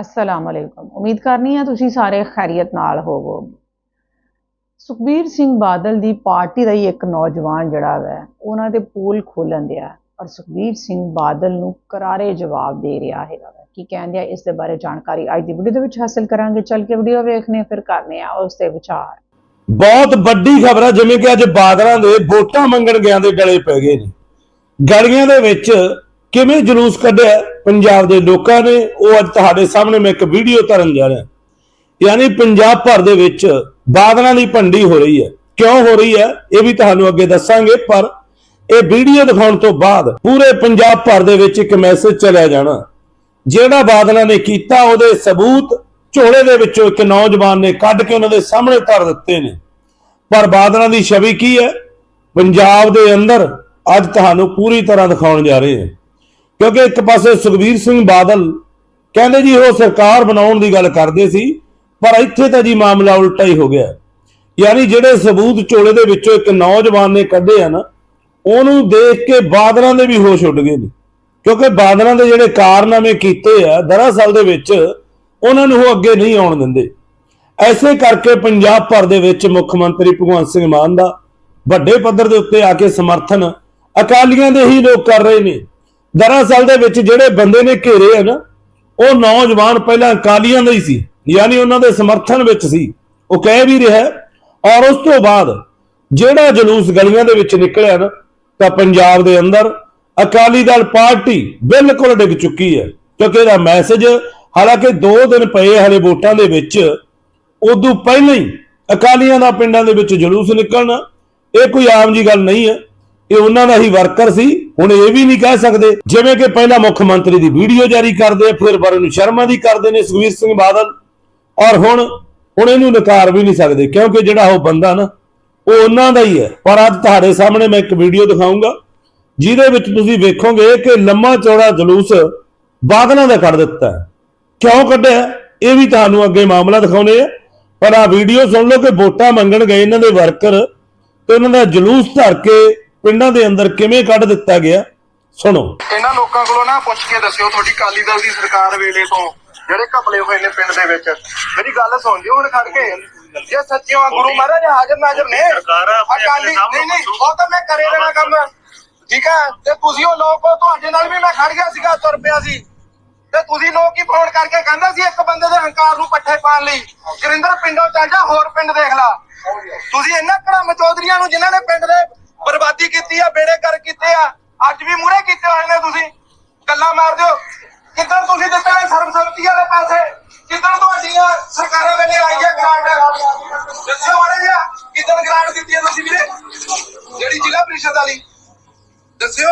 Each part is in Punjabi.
ਅਸਲਾਮ ਅਲੈਕੁਮ ਉਮੀਦ ਕਰਨੀ ਹੈ ਤੁਸੀਂ ਸਾਰੇ ਖੈਰੀਅਤ ਨਾਲ ਹੋਵੋਗੇ ਸੁਖਬੀਰ ਸਿੰਘ ਬਾਦਲ ਦੀ ਪਾਰਟੀ ਦਾ ਹੀ ਇੱਕ ਨੌਜਵਾਨ ਜਿਹੜਾ ਹੈ ਉਹਨਾਂ ਦੇ ਪੋਲ ਖੋਲਣ ਦਿਆ ਔਰ ਸੁਖਬੀਰ ਸਿੰਘ ਬਾਦਲ ਨੂੰ ਕਰਾਰੇ ਜਵਾਬ ਦੇ ਰਿਹਾ ਹੈਗਾ ਕੀ ਕਹਿੰਦੇ ਆ ਇਸ ਦੇ ਬਾਰੇ ਜਾਣਕਾਰੀ ਅੱਜ ਦੀ ਵੀਡੀਓ ਦੇ ਵਿੱਚ ਹਾਸਲ ਕਰਾਂਗੇ ਚੱਲ ਕੇ ਵੀਡੀਓ ਵੇਖਨੇ ਫਿਰ ਕਰਨੇ ਆ ਉਸ ਦੇ ਵਿਚਾਰ ਬਹੁਤ ਵੱਡੀ ਖਬਰ ਹੈ ਜਿਵੇਂ ਕਿ ਅੱਜ ਬਾਦਲਾਂ ਦੇ ਵੋਟਾਂ ਮੰਗਣ ਗਿਆ ਦੇ ਗਲੇ ਪੈ ਗਏ ਨੇ ਗਲੀਆਂ ਦੇ ਵਿੱਚ ਕਿਵੇਂ ਜਲੂਸ ਕੱਢਿਆ ਪੰਜਾਬ ਦੇ ਲੋਕਾਂ ਨੇ? ਉਹ ਅੱਜ ਤੁਹਾਡੇ ਸਾਹਮਣੇ ਮੈਂ ਇੱਕ ਵੀਡੀਓ ਧਰਨ ਜਾ ਰਿਹਾ। ਯਾਨੀ ਪੰਜਾਬ ਭਰ ਦੇ ਵਿੱਚ ਬਾਦਲਾਂ ਦੀ ਭੰਡੀ ਹੋ ਰਹੀ ਹੈ। ਕਿਉਂ ਹੋ ਰਹੀ ਹੈ? ਇਹ ਵੀ ਤੁਹਾਨੂੰ ਅੱਗੇ ਦੱਸਾਂਗੇ, ਪਰ ਇਹ ਵੀਡੀਓ ਦਿਖਾਉਣ ਤੋਂ ਬਾਅਦ ਪੂਰੇ ਪੰਜਾਬ ਭਰ ਦੇ ਵਿੱਚ ਇੱਕ ਮੈਸੇਜ ਚਲਿਆ ਜਾਣਾ। ਜਿਹੜਾ ਬਾਦਲਾਂ ਨੇ ਕੀਤਾ, ਉਹਦੇ ਸਬੂਤ ਝੋਲੇ ਦੇ ਵਿੱਚੋਂ ਇੱਕ ਨੌਜਵਾਨ ਨੇ ਕੱਢ ਕੇ ਉਹਨਾਂ ਦੇ ਸਾਹਮਣੇ ਧਰ ਦਿੱਤੇ ਨੇ। ਪਰ ਬਾਦਲਾਂ ਦੀ ਛਵੀ ਕੀ ਹੈ? ਪੰਜਾਬ ਦੇ ਅੰਦਰ ਅੱਜ ਤੁਹਾਨੂੰ ਪੂਰੀ ਤਰ੍ਹਾਂ ਦਿਖਾਉਣ ਜਾ ਰਹੇ ਹਾਂ। ਕਿਉਂਕਿ ਇੱਕ ਪਾਸੇ ਸੁਖਬੀਰ ਸਿੰਘ ਬਾਦਲ ਕਹਿੰਦੇ ਜੀ ਉਹ ਸਰਕਾਰ ਬਣਾਉਣ ਦੀ ਗੱਲ ਕਰਦੇ ਸੀ, ਪਰ ਇੱਥੇ ਤਾਂ ਜੀ ਮਾਮਲਾ ਉਲਟਾ ਹੀ ਹੋ ਗਿਆ। ਯਾਨੀ ਜਿਹੜੇ ਸਬੂਤ ਝੋਲੇ ਦੇ ਵਿੱਚੋਂ ਇੱਕ ਨੌਜਵਾਨ ਨੇ ਕੱਢੇ ਆ ਨਾ ਉਹਨੂੰ ਦੇਖ ਕੇ ਬਾਦਲਾਂ ਦੇ ਵੀ ਹੋਸ਼ ਉੱਡ ਗਏ ਨੇ। ਕਿਉਂਕਿ ਬਾਦਲਾਂ ਦੇ ਜਿਹੜੇ ਕਾਰਨਾਮੇ ਕੀਤੇ ਆ, ਦਰਅਸਲ ਦੇ ਵਿੱਚ ਉਹਨਾਂ ਨੂੰ ਉਹ ਅੱਗੇ ਨਹੀਂ ਆਉਣ ਦਿੰਦੇ। ਐਸੇ ਕਰਕੇ ਪੰਜਾਬ ਭਰ ਦੇ ਵਿੱਚ ਮੁੱਖ ਮੰਤਰੀ ਭਗਵੰਤ ਸਿੰਘ ਮਾਨ ਦਾ ਵੱਡੇ ਪੱਧਰ ਦੇ ਉੱਤੇ ਆ ਕੇ ਸਮਰਥਨ ਅਕਾਲੀਆਂ ਦੇ ਹੀ ਲੋਕ ਕਰ ਰਹੇ ਨੇ। ਦਰਅਸਲ ਦੇ ਵਿੱਚ ਜਿਹੜੇ ਬੰਦੇ ਨੇ ਘੇਰੇ ਹਨ ਉਹ ਨੌਜਵਾਨ ਪਹਿਲਾਂ ਅਕਾਲੀਆਂ ਦਾ ਹੀ ਸੀ, ਯਾਨੀ ਉਹਨਾਂ ਦੇ ਸਮਰਥਨ ਵਿੱਚ ਸੀ। ਉਹ ਕਹਿ ਵੀ ਰਿਹਾ ਔਰ ਉਸ ਤੋਂ ਬਾਅਦ ਜਿਹੜਾ ਜਲੂਸ ਗਲੀਆਂ ਦੇ ਵਿੱਚ ਨਿਕਲਿਆ ਨਾ, ਤਾਂ ਪੰਜਾਬ ਦੇ ਅੰਦਰ ਅਕਾਲੀ ਦਲ ਪਾਰਟੀ ਬਿਲਕੁਲ ਡਿੱਗ ਚੁੱਕੀ ਹੈ, ਕਿਉਂਕਿ ਇਹਦਾ ਮੈਸੇਜ ਹਾਲਾਂਕਿ 2 ਦਿਨ ਪਏ ਹਲੇ ਵੋਟਾਂ ਦੇ ਵਿੱਚ, ਉਦੋਂ ਪਹਿਲਾਂ ਹੀ ਅਕਾਲੀਆਂ ਦਾ ਪਿੰਡਾਂ ਦੇ ਵਿੱਚ ਜਲੂਸ ਨਿਕਲਣਾ, ਇਹ ਕੋਈ ਆਮ ਜੀ ਗੱਲ ਨਹੀਂ ਹੈ। ਇਹ ਉਹਨਾਂ ਦਾ ਹੀ ਵਰਕਰ ਸੀ ਹੁਣ ਇਹ ਵੀ ਨਹੀਂ ਕਹਿ ਸਕਦੇ, ਜਿਵੇਂ ਕਿ ਪਹਿਲਾਂ ਮੁੱਖ ਮੰਤਰੀ ਦੀ ਵੀਡੀਓ ਜਾਰੀ ਕਰਦੇ, ਫਿਰ ਵਰਨ ਸ਼ਰਮਾ ਦੀ ਕਰਦੇ ਨੇ ਸੁਖਵੀਰ ਸਿੰਘ ਬਾਦਲ। ਔਰ ਹੁਣ ਹੁਣ ਇਹਨੂੰ ਨਕਾਰ ਵੀ ਨਹੀਂ ਸਕਦੇ, ਕਿਉਂਕਿ ਜਿਹੜਾ ਉਹ ਬੰਦਾ ਨਾ, ਉਹ ਉਹਨਾਂ ਦਾ ਹੀ ਹੈ। ਪਰ ਅੱਜ ਤੁਹਾਡੇ ਸਾਹਮਣੇ ਮੈਂ ਇੱਕ ਵੀਡੀਓ ਦਿਖਾਉਂਗਾ ਜਿਹਦੇ ਵਿੱਚ ਤੁਸੀਂ ਵੇਖੋਗੇ ਕਿ ਲੰਮਾ ਚੌੜਾ ਜਲੂਸ ਬਾਦਲਾਂ ਦਾ ਕੱਢ ਦਿੱਤਾ ਕਿਉਂ ਕੱਢਿਆ? ਇਹ ਵੀ ਤੁਹਾਨੂੰ ਅੱਗੇ ਮਾਮਲਾ ਦਿਖਾਉਣੇ ਆ। ਪਰ ਆ ਵੀਡੀਓ ਸੁਣ ਲਓ ਕਿ ਵੋਟਾਂ ਮੰਗਣ ਗਏ, ਇਹਨਾਂ ਦੇ ਵਰਕਰ, ਤੇ ਉਹਨਾਂ ਦਾ ਜਲੂਸ ਧਰ ਕੇ ਪਿੰਡਾਂ ਦੇ ਅੰਦਰ ਕਿਵੇਂ ਕੱਢ ਦਿੱਤਾ ਗਿਆ? ਸੁਣੋ। ਇਹਨਾਂ ਲੋਕਾਂ ਕੋਲੋਂ ਨਾ ਪੁੱਛ ਕੇ ਦੱਸਿਓ ਤੁਹਾਡੀ ਕਾਲੀ ਦਲ ਦੀ ਸਰਕਾਰ ਵੇਲੇ ਤੋਂ ਜਿਹੜੇ ਘਪਲੇ ਹੋਏ ਨੇ ਪਿੰਡ ਦੇ ਵਿੱਚ। ਮੇਰੀ ਗੱਲ ਸੁਣ ਜਿਓ ਹੁਣ ਖੜ ਕੇ। ਜੇ ਸੱਚਿਓ ਗੁਰੂ ਮਹਾਰਾਜ ਹਾਜ਼ਰ ਨਾਜ਼ਰ ਨੇ ਸਰਕਾਰ ਆਪਣੇ ਅਕਾਲੀ ਸਾਹਮਣੇ ਨਹੀਂ ਨਹੀਂ ਉਹ ਤਾਂ ਮੈਂ ਕਰੇ ਦੇਣਾ ਕੰਮ। ਠੀਕ ਹੈ? ਤੇ ਤੁਸੀਂ ਉਹ ਲੋਕ ਤੁਹਾਡੇ ਨਾਲ ਵੀ ਮੈਂ ਖੜ ਗਿਆ ਸੀਗਾ ਤੁਰ ਪਿਆ ਸੀ। ਤੇ ਤੁਸੀਂ ਲੋਕ ਹੀ ਫੋਨ ਕਰਕੇ ਕਹਿੰਦੇ ਸੀ ਇੱਕ ਬੰਦੇ ਦੇ ਹੰਕਾਰ ਨੂੰ ਪੱਠੇ ਪਾਣ ਲਈ। ਗੁਰਿੰਦਰ ਪਿੰਡੋਂ ਚੱਲ ਜਾ ਹੋਰ ਪਿੰਡ ਦੇਖ ਲਾ। ਤੁਸੀਂ ਇਹਨਾਂ ਕੜਮ ਚੌਧਰੀਆਂ ਨੂੰ ਜਿਨ੍ਹਾਂ ਨੇ ਪਿੰਡ ਦੇ ਬਰਬਾਦੀ ਕੀਤੀ ਆ ਬੇੜੇ ਕਰ ਕੀਤੇ ਆ। ਅੱਜ ਵੀ ਮੂਰੇ ਕੀਤੇ ਹੋਏ ਨੇ ਤੁਸੀਂ। ਗੱਲਾਂ ਮਾਰ ਦਿਓ। ਕਿੱਦਾਂ ਤੁਸੀਂ ਦਿੱਤੇ ਨੇ ਸਰਬਸੰਮਤੀ ਵਾਲੇ ਪੈਸੇ ਕਿੱਦਾਂ ਤੁਹਾਡੀਆਂ ਸਰਕਾਰਾਂ ਵੇਲੇ ਆਈ ਹੈ ਗ੍ਰਾਂਟ ਦੱਸਿਓ ਮਾਰੇ ਜੀ ਕਿੱਦਾਂ ਗ੍ਰਾਂਟ ਦਿੱਤੀ ਹੈ ਤੁਸੀਂ ਵੀਰੇ? ਜਿਹੜੀ ਜ਼ਿਲ੍ਹਾ ਪ੍ਰੀਸ਼ਦ ਵਾਲੀ। ਦੱਸਿਓ।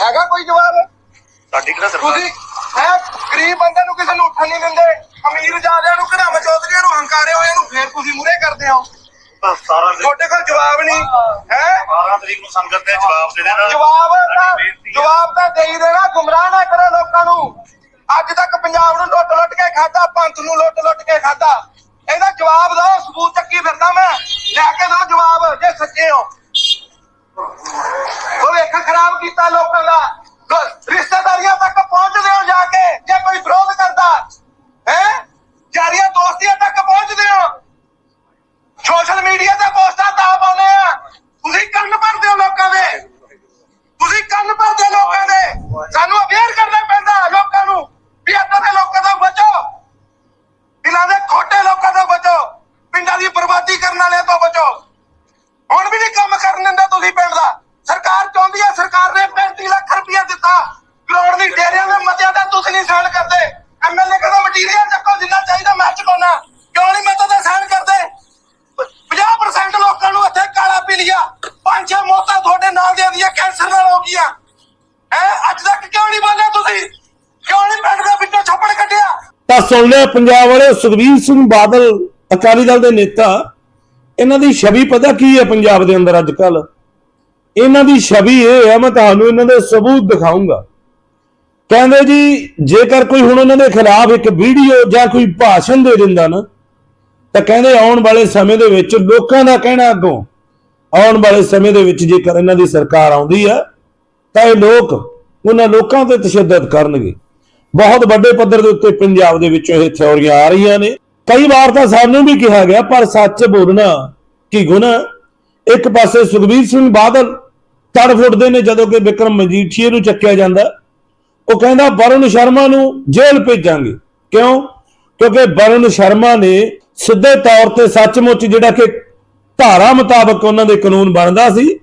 ਹੈਗਾ ਕੋਈ ਜਵਾਬ? ਸਾਡੀ ਕਿਹੜਾ ਸਰਕਾਰ? ਤੁਸੀਂ ਹੈ ਗਰੀਬ ਬੰਦੇ ਨੂੰ ਕਿਸੇ ਨੂੰ ਉੱਠਣ ਨਹੀਂ ਦਿੰਦੇ। ਅਮੀਰ ਜਾਦਿਆਂ ਨੂੰ ਘੜਾਮ ਚੌਧਰੀਆਂ ਨੂੰ ਹੰਕਾਰੇ ਹੋਏ ਨੂੰ ਫੇਰ ਤੁਸੀਂ ਮੂਰੇ ਕਰਦੇ ਹੋ। 17 ਤਰੀਕ ਤੁਹਾਡੇ ਕੋਲ ਜਵਾਬ ਨਹੀਂ। ਹੈ। 12 ਤਰੀਕ ਨੂੰ ਸੰਗਤ ਨੇ ਜਵਾਬ ਦੇ ਦੇਣਾ। ਜਵਾਬ ਤਾਂ। ਜਵਾਬ ਤਾਂ ਦੇ ਹੀ ਦੇਣਾ ਗੁੰਮਰਾਹ ਨਾ ਕਰੋ ਲੋਕਾਂ ਨੂੰ। ਅੱਜ ਤੱਕ ਪੰਜਾਬ ਨੂੰ ਲੁੱਟ ਲੁੱਟ ਕੇ ਖਾਦਾ ਪੰਥ ਨੂੰ ਲੁੱਟ ਲੁੱਟ ਕੇ ਖਾਦਾ ਇਹਦਾ ਜਵਾਬ ਦਿਓ ਸਬੂਤ ਚੱਕੀ ਫਿਰਦਾ ਮੈਂ। ਲੈ ਕੇ ਦਿਓ ਜਵਾਬ ਜੇ ਸੱਚੇ ਹੋ। ਉਹ ਵੇਖ ਖਰਾਬ ਕੀਤਾ ਲੋਕਾਂ ਦਾ ਗ- ਰਿਸ਼ਤੇਦਾਰੀਆਂ ਤੱਕ ਪਹੁੰਚਦੇ ਹੋ ਜਾ ਕੇ ਜੇ ਕੋਈ ਵਿਰੋਧ ਕਰਦਾ ਹੈ ਯਾਰੀਆਂ ਦੋਸਤੀਆਂ ਤੱਕ ਪਹੁੰਚਦੇ ਹੋ ਸੋਸ਼ਲ ਮੀਡੀਆ ਤੇ ਪੋਸਟਾਂ ਤਾਂ ਪਾਉਂਦੇ ਆ ਤੁਸੀਂ ਕੰਨ ਭਰਦੇ ਹੋ ਲੋਕਾਂ ਦੇ ਤੁਸੀਂ ਕੰਨ ਭਰਦੇ ਹੋ ਲੋਕਾਂ ਦੇ ਸਾਨੂੰ ਅਵੇਅਰ ਕਰਨਾ ਪੈਂਦਾ ਲੋਕਾਂ ਨੂੰ ਵੀ ਏਦਾਂ ਦੇ ਲੋਕਾਂ ਤੋਂ ਬਚੋ ਦਿਲਾਂ ਦੇ ਖੋਟੇ ਲੋਕਾਂ ਤੋਂ ਬਚੋ ਪਿੰਡਾਂ ਦੀ ਬਰਬਾਦੀ ਕਰਨ ਵਾਲਿਆਂ ਤੋਂ ਬਚੋ ਹੁਣ ਵੀ ਨਹੀਂ ਕੰਮ ਕਰਨ ਦਿੰਦੇ ਤੁਸੀਂ ਪਿੰਡ ਦਾ ਸਰਕਾਰ ਚਾਹੁੰਦੀ ਹੈ ਸਰਕਾਰ ਨੇ 35 ਲੱਖ ਰੁਪਇਆ ਦਿੱਤਾ ਕਰੋੜ ਦੀ ਡੇਰਿਆਂ ਦੇ ਮਤਿਆਂ ਦਾ ਤੁਸੀਂ ਨਹੀਂ ਸਾਨ ਕਰਦੇ ਐਮਐਲਏ ਕਹਿੰਦਾ ਮਟੀਰੀਅਲ ਚੱਕੋ ਜਿੰਨਾ ਚਾਹੀਦਾ ਮੈਂ ਚੁਕਾਉਣਾ ਕਿਉਂ ਨਹੀਂ ਮਤੋਂ ਦਾ ਸਾਨ ਕਰਦੇ 50% ਲੋਕਾਂ ਨੂੰ ਇੱਥੇ ਕਾਲਾ ਪੀ ਲਿਆ ਪੰਜ ਛੇ ਮੌਤਾਂ ਤੁਹਾਡੇ ਨਾਲ ਦੀਆਂ ਦੀਆਂ ਕੈਂਸਰ ਨਾਲ ਹੋ ਗਈਆਂ ਹੈ ਅੱਜ ਤੱਕ ਕਿਉਂ ਨਹੀਂ ਬੋਲੇ ਤੁਸੀਂ ਕਿਉਂ ਨਹੀਂ ਪਿੰਡ ਦੇ ਵਿੱਚੋਂ ਛੱਪੜ ਕੱਢਿਆ ਤਾਂ ਸੁਣ ਲਿਆ ਪੰਜਾਬ ਵਾਲੇ ਸੁਖਬੀਰ ਸਿੰਘ ਬਾਦਲ, ਅਕਾਲੀ ਦਲ ਦੇ ਨੇਤਾ। ਇਹਨਾਂ ਦੀ ਛਵੀ ਪਤਾ ਕੀ ਹੈ ਪੰਜਾਬ ਦੇ ਅੰਦਰ ਅੱਜ ਕੱਲ ਇਹਨਾਂ ਦੀ ਛਵੀ ਇਹ ਹੈ, ਮੈਂ ਤੁਹਾਨੂੰ ਇਹਨਾਂ ਦੇ ਸਬੂਤ ਦਿਖਾਉਂਗਾ ਕਹਿੰਦੇ ਜੀ, ਜੇਕਰ ਕੋਈ ਹੁਣ ਉਹਨਾਂ ਦੇ ਖਿਲਾਫ ਇੱਕ ਵੀਡੀਓ ਜਾਂ ਕੋਈ ਭਾਸ਼ਣ ਦੇ ਦਿੰਦਾ ਨਾ, ਤਾਂ ਕਹਿੰਦੇ ਆਉਣ ਵਾਲੇ ਸਮੇਂ ਦੇ ਵਿੱਚ ਲੋਕਾਂ ਦਾ ਕਹਿਣਾ ਅੱਗੋਂ, ਆਉਣ ਵਾਲੇ ਸਮੇਂ ਦੇ ਵਿੱਚ ਜੇਕਰ ਇਹਨਾਂ ਦੀ ਸਰਕਾਰ ਆਉਂਦੀ ਹੈ ਤਾਂ ਇਹ ਲੋਕ ਉਹਨਾਂ ਲੋਕਾਂ ਤੇ ਤਸ਼ੱਦਦ ਕਰਨਗੇ। ਬਹੁਤ ਵੱਡੇ ਪੱਧਰ ਦੇ ਉੱਤੇ ਪੰਜਾਬ ਦੇ ਵਿੱਚੋਂ ਇਹ ਥਿਉਰੀਆਂ ਆ ਰਹੀਆਂ ਨੇ। ਕਈ ਵਾਰ ਤਾਂ ਸਾਨੂੰ ਵੀ ਕਿਹਾ ਗਿਆ, ਪਰ ਸੱਚ ਬੋਲਣਾ ਕੀ ਗੁਨਾਹ ਇੱਕ ਪਾਸੇ ਸੁਖਬੀਰ ਸਿੰਘ ਬਾਦਲ ਤੜ ਨੇ ਜਦੋਂ ਕਿ ਵਿਕਰਮ ਮਜੀਠੀਏ ਨੂੰ ਚੱਕਿਆ ਜਾਂਦਾ। ਉਹ ਕਹਿੰਦਾ, ਵਰੁਣ ਸ਼ਰਮਾ ਨੂੰ ਜੇਲ੍ਹ ਭੇਜਾਂਗੇ। ਕਿਉਂ? ਕਿਉਂਕਿ ਵਰੁਣ ਸ਼ਰਮਾ ਨੇ ਸਿੱਧੇ ਤੌਰ ਤੇ ਸੱਚਮੁੱਚ ਜਿਹੜਾ ਕਿ ਧਾਰਾ ਮੁਤਾਬਕ ਉਹਨਾਂ ਦੇ ਕਾਨੂੰਨ ਬਣਦਾ ਸੀ,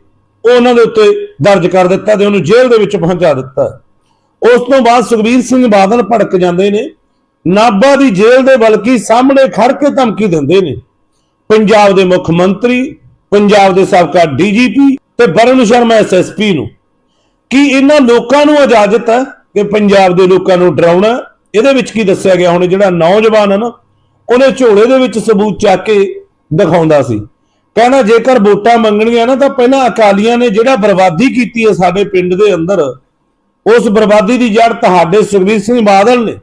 ਉਹ ਉਹਨਾਂ ਦੇ ਉੱਤੇ ਦਰਜ ਕਰ ਦਿੱਤਾ ਤੇ ਉਹਨੂੰ ਜੇਲ੍ਹ ਦੇ ਵਿੱਚ ਪਹੁੰਚਾ ਦਿੱਤਾ। ਉਸ ਤੋਂ ਬਾਅਦ ਸੁਖਬੀਰ ਸਿੰਘ ਬਾਦਲ ਭੜਕ ਜਾਂਦੇ ਨੇ। ਨਾਭਾ ਦੀ ਜੇਲ੍ਹ ਦੇ ਬਲਕਿ ਸਾਹਮਣੇ ਖੜ ਕੇ ਧਮਕੀ ਦਿੰਦੇ ਨੇ। ਪੰਜਾਬ ਦੇ ਮੁੱਖ ਮੰਤਰੀ, ਪੰਜਾਬ ਦੇ ਸਾਬਕਾ ਡੀਜੀਪੀ ਤੇ ਵਰੁਣ ਸ਼ਰਮਾ ਐਸਐਸਪੀ ਨੂੰ। ਕੀ ਇਹਨਾਂ ਲੋਕਾਂ ਨੂੰ ਇਜਾਜ਼ਤ ਹੈ ਕਿ ਪੰਜਾਬ ਦੇ ਲੋਕਾਂ ਨੂੰ ਡਰਾਉਣਾ ਇਹਦੇ ਵਿੱਚ ਕੀ ਦੱਸਿਆ ਗਿਆ? ਹੁਣ ਜਿਹੜਾ ਨੌਜਵਾਨ ਹੈ ਨਾ, ਉਹਨੇ ਝੋਲੇ ਦੇ ਵਿੱਚ ਸਬੂਤ ਚੱਕ ਕੇ ਦਿਖਾਉਂਦਾ ਸੀ। ਕਹਿੰਦਾ ਜੇਕਰ ਵੋਟਾਂ ਮੰਗਣੀਆਂ ਨਾ ਤਾਂ ਪਹਿਲਾਂ ਅਕਾਲੀਆਂ ਨੇ ਜਿਹੜਾ ਬਰਬਾਦੀ ਕੀਤੀ ਹੈ ਸਾਡੇ ਪਿੰਡ ਦੇ ਅੰਦਰ ਉਸ ਬਰਬਾਦੀ ਦੀ ਜੜ ਤੁਹਾਡੇ ਸੁਖਬੀਰ ਸਿੰਘ ਬਾਦਲ ਨੇ।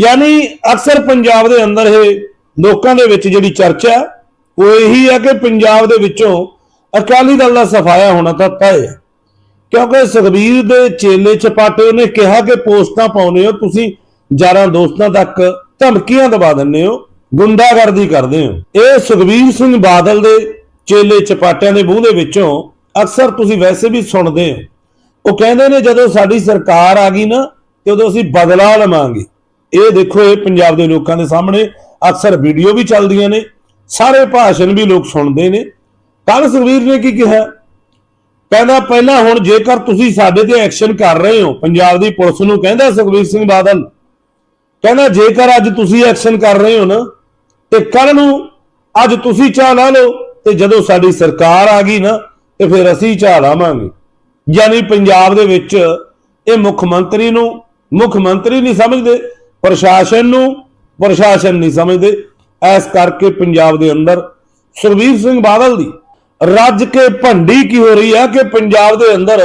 ਯਾਨੀ ਅਕਸਰ ਪੰਜਾਬ ਦੇ ਅੰਦਰ ਇਹ ਲੋਕਾਂ ਦੇ ਵਿੱਚ ਜਿਹੜੀ ਚਰਚਾ, ਉਹ ਇਹੀ ਹੈ ਕਿ ਪੰਜਾਬ ਦੇ ਵਿੱਚੋਂ ਅਕਾਲੀ ਦਲ ਦਾ ਸਫਾਇਆ ਹੋਣਾ ਤਾਂ ਤੈਅ ਹੈ। ਕਿਉਂਕਿ ਸੁਖਬੀਰ ਦੇ ਚੇਲੇ ਚਪਾਟੇ ਉਹਨੇ ਕਿਹਾ ਕਿ ਪੋਸਟਾਂ ਪਾਉਨੇ ਹੋ, ਤੁਸੀਂ ਯਾਰਾਂ ਦੋਸਤਾਂ ਤੱਕ ਧਮਕੀਆਂ ਦਵਾ ਦਿੰਦੇ ਹੋ, ਗੁੰਡਾਗਰਦੀ ਕਰਦੇ ਹੋ। ਇਹ ਸੁਖਬੀਰ ਸਿੰਘ ਬਾਦਲ ਦੇ ਚੇਲੇ ਚਪਾਟਿਆਂ ਦੇ ਮੂੰਹ ਦੇ ਵਿੱਚੋਂ ਅਕਸਰ ਤੁਸੀਂ ਵੈਸੇ ਵੀ ਸੁਣਦੇ ਹੋ। ਉਹ ਕਹਿੰਦੇ ਨੇ ਜਦੋਂ ਸਾਡੀ ਸਰਕਾਰ ਆ ਗਈ ਨਾ, ਤੇ ਉਦੋਂ ਅਸੀਂ ਬਦਲਾ ਲਵਾਂਗੇ। ਇਹ ਦੇਖੋ, ਇਹ ਪੰਜਾਬ ਦੇ ਲੋਕਾਂ ਦੇ ਸਾਹਮਣੇ ਅਕਸਰ ਵੀਡੀਓ ਵੀ ਚੱਲਦੀਆਂ ਨੇ, ਸਾਰੇ ਭਾਸ਼ਣ ਵੀ ਲੋਕ ਸੁਣਦੇ ਨੇ। ਕੱਲ ਸੁਖਬੀਰ ਨੇ ਕੀ ਕਿਹਾ? ਕਹਿੰਦਾ, ਪਹਿਲਾਂ ਹੁਣ ਜੇਕਰ ਤੁਸੀਂ ਸਾਡੇ ਤੇ ਐਕਸ਼ਨ ਕਰ ਰਹੇ ਹੋ, ਪੰਜਾਬ ਦੀ ਪੁਲਿਸ ਨੂੰ ਕਹਿੰਦਾ ਸੁਖਬੀਰ ਸਿੰਘ ਬਾਦਲ, ਕਹਿੰਦਾ, ਜੇਕਰ ਅੱਜ ਤੁਸੀਂ ਐਕਸ਼ਨ ਕਰ ਰਹੇ ਹੋ ਨਾ, ਤੇ ਕੱਲ ਨੂੰ ਅੱਜ ਤੁਸੀਂ ਚਾਹ ਲਾ ਲਓ, ਤੇ ਜਦੋਂ ਸਾਡੀ ਸਰਕਾਰ ਆ ਗਈ ਨਾ, ਤੇ ਫਿਰ ਅਸੀਂ ਚਾਹ ਲਾਵਾਂਗੇ। ਯਾਨੀ ਪੰਜਾਬ ਦੇ ਵਿੱਚ ਇਹ ਮੁੱਖ ਮੰਤਰੀ ਨੂੰ ਮੁੱਖ ਮੰਤਰੀ ਨਹੀਂ ਸਮਝਦੇ, ਪ੍ਰਸ਼ਾਸਨ ਨੂੰ ਪ੍ਰਸ਼ਾਸਨ ਨਹੀਂ ਸਮਝਦੇ। ਐਸ ਕਰਕੇ ਪੰਜਾਬ ਦੇ ਅੰਦਰ ਸੁਖਬੀਰ ਸਿੰਘ ਬਾਦਲ ਦੀ ਰੱਜ ਕੇ ਭੰਡੀ ਕੀ ਹੋ ਰਹੀ ਹੈ ਕਿ ਪੰਜਾਬ ਦੇ ਅੰਦਰ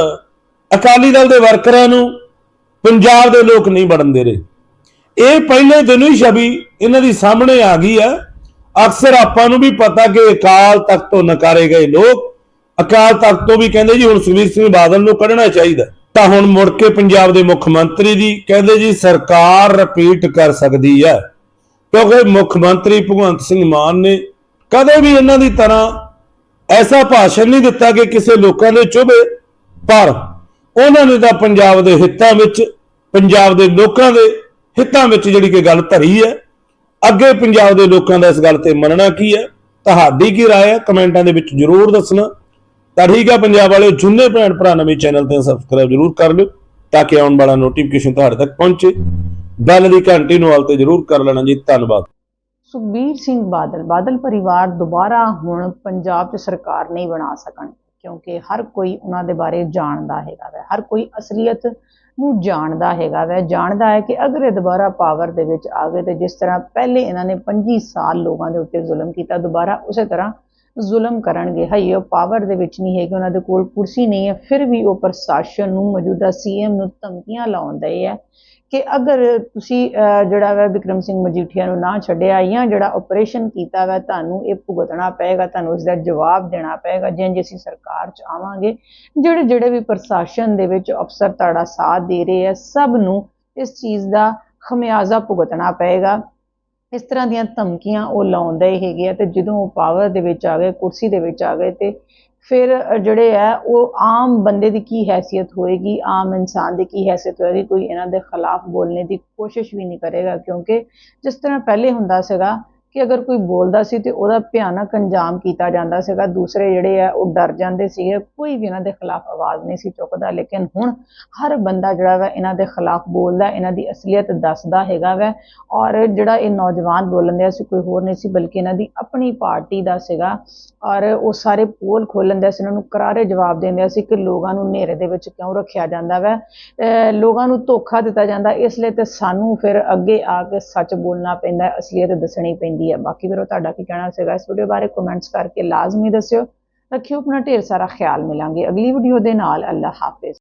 ਅਕਾਲੀ ਦਲ ਦੇ ਵਰਕਰਾਂ ਨੂੰ ਪੰਜਾਬ ਦੇ ਲੋਕ ਨਹੀਂ ਵੜਨ ਦੇ ਰਹੇ। ਇਹ ਪਹਿਲੇ ਦਿਨ ਹੀ ਛਵੀ ਇਹਨਾਂ ਦੀ ਸਾਹਮਣੇ ਆ ਗਈ ਹੈ ਅਕਸਰ ਆਪਾਂ ਨੂੰ ਵੀ ਪਤਾ ਕਿ ਅਕਾਲ ਤਖਤ ਤੋਂ ਨਕਾਰੇ ਗਏ ਲੋਕ ਅਕਾਲ ਤਖਤ ਤੋਂ ਵੀ ਕਹਿੰਦੇ ਜੀ ਹੁਣ ਸੁਖਬੀਰ ਸਿੰਘ ਬਾਦਲ ਨੂੰ ਕੱਢਣਾ ਚਾਹੀਦਾ ਤਾਂ ਹੁਣ ਮੁੜ ਕੇ ਪੰਜਾਬ ਦੇ ਮੁੱਖ ਮੰਤਰੀ ਦੀ ਕਹਿੰਦੇ ਜੀ ਸਰਕਾਰ ਰਿਪੀਟ ਕਰ ਸਕਦੀ ਹੈ ਕਿਉਂਕਿ ਮੁੱਖ ਮੰਤਰੀ ਭਗਵੰਤ ਸਿੰਘ ਮਾਨ ਨੇ ਕਦੇ ਵੀ ਇਹਨਾਂ ਦੀ ਤਰ੍ਹਾਂ ਐਸਾ ਭਾਸ਼ਣ ਨਹੀਂ ਦਿੱਤਾ ਕਿ ਕਿਸੇ ਲੋਕਾਂ ਦੇ ਚੁਭੇ ਪਰ ਉਹਨਾਂ ਨੇ ਤਾਂ ਪੰਜਾਬ ਦੇ ਹਿੱਤਾਂ ਵਿੱਚ ਪੰਜਾਬ ਦੇ ਲੋਕਾਂ ਦੇ ਹਿੱਤਾਂ ਵਿੱਚ ਜਿਹੜੀ ਕਿ ਗੱਲ ਧਰੀ ਹੈ ਅੱਗੇ ਪੰਜਾਬ ਦੇ ਲੋਕਾਂ ਦਾ ਇਸ ਗੱਲ ਤੇ ਮੰਨਣਾ ਕੀ ਹੈ ਤੁਹਾਡੀ ਕੀ رائے ਹੈ ਕਮੈਂਟਾਂ ਦੇ ਵਿੱਚ ਜਰੂਰ ਦੱਸਣਾ ਤਾਂ ਠੀਕ ਹੈ ਪੰਜਾਬ ਵਾਲਿਓ, ਜੁੰਨੇ ਭੈਣ ਭਰਾ ਨਵੇਂ ਚੈਨਲ ਤੇ ਸਬਸਕ੍ਰਾਈਬ ਜਰੂਰ ਕਰ ਲਿਓ ਤਾਂ ਕਿ ਆਉਣ ਵਾਲਾ ਨੋਟੀਫਿਕੇਸ਼ਨ ਤੁਹਾਡੇ ਤੱਕ ਪਹੁੰਚੇ। ਬੈਲ ਦੀ ਘੰਟੀ ਨੂੰ ਆਲ ਤੇ ਜਰੂਰ ਕਰ ਲੈਣਾ ਜੀ। ਧੰਨਵਾਦ। ਸੁਖਬੀਰ ਸਿੰਘ ਬਾਦਲ ਬਾਦਲ ਪਰਿਵਾਰ ਦੁਬਾਰਾ ਹੁਣ ਪੰਜਾਬ 'ਚ ਸਰਕਾਰ ਨਹੀਂ ਬਣਾ ਸਕਣ, ਕਿਉਂਕਿ ਹਰ ਕੋਈ ਉਹਨਾਂ ਦੇ ਬਾਰੇ ਜਾਣਦਾ ਹੈਗਾ ਵੈ। ਹਰ ਕੋਈ ਅਸਲੀਅਤ ਨੂੰ ਜਾਣਦਾ ਹੈਗਾ ਵੈ। ਜਾਣਦਾ ਹੈ ਕਿ ਅਗਰ ਇਹ ਦੁਬਾਰਾ ਪਾਵਰ ਦੇ ਵਿੱਚ ਆ ਗਏ ਤੇ ਜਿਸ ਤਰ੍ਹਾਂ ਪਹਿਲੇ ਇਹਨਾਂ ਨੇ 25 ਸਾਲ ਲੋਕਾਂ ਦੇ ਉੱਤੇ ਜ਼ੁਲਮ ਕੀਤਾ, ਦੁਬਾਰਾ ਉਸੇ ਤਰ੍ਹਾਂ ਜ਼ੁਲਮ ਕਰਨਗੇ। ਹਈ ਉਹ ਪਾਵਰ ਦੇ ਵਿੱਚ ਨਹੀਂ ਹੈਗੇ, ਉਹਨਾਂ ਦੇ ਕੋਲ ਕੁਰਸੀ ਨਹੀਂ ਹੈ। ਫਿਰ ਵੀ ਉਹ ਪ੍ਰਸ਼ਾਸਨ ਨੂੰ, ਮੌਜੂਦਾ ਸੀਐਮ ਨੂੰ ਧਮਕੀਆਂ ਲਾਉਂਦੇ ਆ ਕਿ ਅਗਰ ਤੁਸੀਂ ਜਿਹੜਾ ਵਾ ਵਿਕਰਮ ਸਿੰਘ ਮਜੀਠੀਆ ਨੂੰ ਨਾ ਛੱਡਿਆ ਜਾਂ ਜਿਹੜਾ ਆਪਰੇਸ਼ਨ ਕੀਤਾ ਵਾ, ਤੁਹਾਨੂੰ ਇਹ ਭੁਗਤਣਾ ਪਏਗਾ, ਤੁਹਾਨੂੰ ਇਸ ਦਾ ਜਵਾਬ ਦੇਣਾ ਪਏਗਾ ਜੇ ਜੇ ਅਸੀਂ ਸਰਕਾਰ ਚ ਆਵਾਂਗੇ, ਜਿਹੜੇ ਜਿਹੜੇ ਵੀ ਪ੍ਰਸ਼ਾਸਨ ਦੇ ਵਿੱਚ ਅਫਸਰ ਤੁਹਾਡਾ ਸਾਥ ਦੇ ਰਹੇ ਆ, ਸਭ ਨੂੰ ਇਸ ਚੀਜ਼ ਦਾ ਖਮਿਆਜ਼ਾ ਭੁਗਤਣਾ ਪਏਗਾ। ਇਸ ਤਰ੍ਹਾਂ ਦੀਆਂ ਧਮਕੀਆਂ ਉਹ ਲਾਉਂਦੇ ਹੈਗੇ ਆ ਤੇ ਜਦੋਂ ਉਹ ਪਾਵਰ ਦੇ ਵਿੱਚ ਆ ਗਏ, ਕੁਰਸੀ ਦੇ ਵਿੱਚ ਆ ਗਏ ਤੇ ਫਿਰ ਜਿਹੜੇ ਆ ਉਹ ਆਮ ਬੰਦੇ ਦੀ ਕੀ ਹੈਸੀਅਤ ਹੋਏਗੀ, ਆਮ ਇਨਸਾਨ ਦੀ ਕੀ ਹੈਸੀਅਤ ਹੋਏਗੀ, ਕੋਈ ਇਹਨਾਂ ਦੇ ਖਿਲਾਫ ਬੋਲਣੇ ਦੀ ਕੋਸ਼ਿਸ਼ ਵੀ ਨਹੀਂ ਕਰੇਗਾ ਕਿਉਂਕਿ ਜਿਸ ਤਰ੍ਹਾਂ ਪਹਿਲੇ ਹੁੰਦਾ ਸੀਗਾ ਕਿ ਅਗਰ ਕੋਈ ਬੋਲਦਾ ਸੀ ਤੇ ਉਹਦਾ ਭਿਆਨਕ ਅੰਜਾਮ ਕੀਤਾ ਜਾਂਦਾ ਸੀਗਾ, ਦੂਸਰੇ ਜਿਹੜੇ ਆ ਉਹ ਡਰ ਜਾਂਦੇ ਸੀਗੇ, ਕੋਈ ਵੀ ਇਹਨਾਂ ਦੇ ਖਿਲਾਫ ਆਵਾਜ਼ ਨਹੀਂ ਸੀ ਚੁੱਕਦਾ, ਲੇਕਿਨ ਹੁਣ ਹਰ ਬੰਦਾ ਜਿਹੜਾ ਵਾ ਇਹਨਾਂ ਦੇ ਖਿਲਾਫ ਬੋਲਦਾ, ਇਹਨਾਂ ਦੀ ਅਸਲੀਅਤ ਦੱਸਦਾ ਹੈਗਾ ਵਾ, ਔਰ ਜਿਹੜਾ ਇਹ ਨੌਜਵਾਨ ਬੋਲਣ ਦਿਆ ਸੀ ਕੋਈ ਹੋਰ ਨਹੀਂ ਸੀ, ਬਲਕਿ ਇਹਨਾਂ ਦੀ ਆਪਣੀ ਪਾਰਟੀ ਦਾ ਸੀਗਾ, ਔਰ ਉਹ ਸਾਰੇ ਪੋਲ ਖੋਲਣ ਦੇ ਸੀ, ਇਹਨਾਂ ਨੂੰ ਕਰਾਰੇ ਜਵਾਬ ਦਿੰਦੇ ਸੀ ਕਿ ਲੋਕਾਂ ਨੂੰ ਹਨੇਰੇ ਦੇ ਵਿੱਚ ਕਿਉਂ ਰੱਖਿਆ ਜਾਂਦਾ ਵਾ ਲੋਕਾਂ ਨੂੰ ਧੋਖਾ ਦਿੱਤਾ ਜਾਂਦਾ, ਇਸ ਲਈ ਤੇ ਸਾਨੂੰ ਫਿਰ ਅੱਗੇ ਆ ਕੇ ਸੱਚ ਬੋਲਣਾ ਪੈਂਦਾ, ਅਸਲੀਅਤ ਦੱਸਣੀ ਪੈਂਦੀ ਪੈਂਦੀ ਹੈ। ਬਾਕੀ ਵੀਰੋ ਤੁਹਾਡਾ ਕੀ ਕਹਿਣਾ ਸੀਗਾ, ਇਸ ਵੀਡੀਓ ਬਾਰੇ ਕਮੈਂਟਸ ਕਰਕੇ ਲਾਜ਼ਮੀ ਦੱਸਿਓ। ਰੱਖਿਓ, ਆਪਣਾ ਢੇਰ ਸਾਰਾ ਖਿਆਲ ਮਿਲਾਂਗੇ ਅਗਲੀ ਵੀਡੀਓ ਦੇ ਨਾਲ। ਅੱਲਾ ਹਾਫਿਜ਼।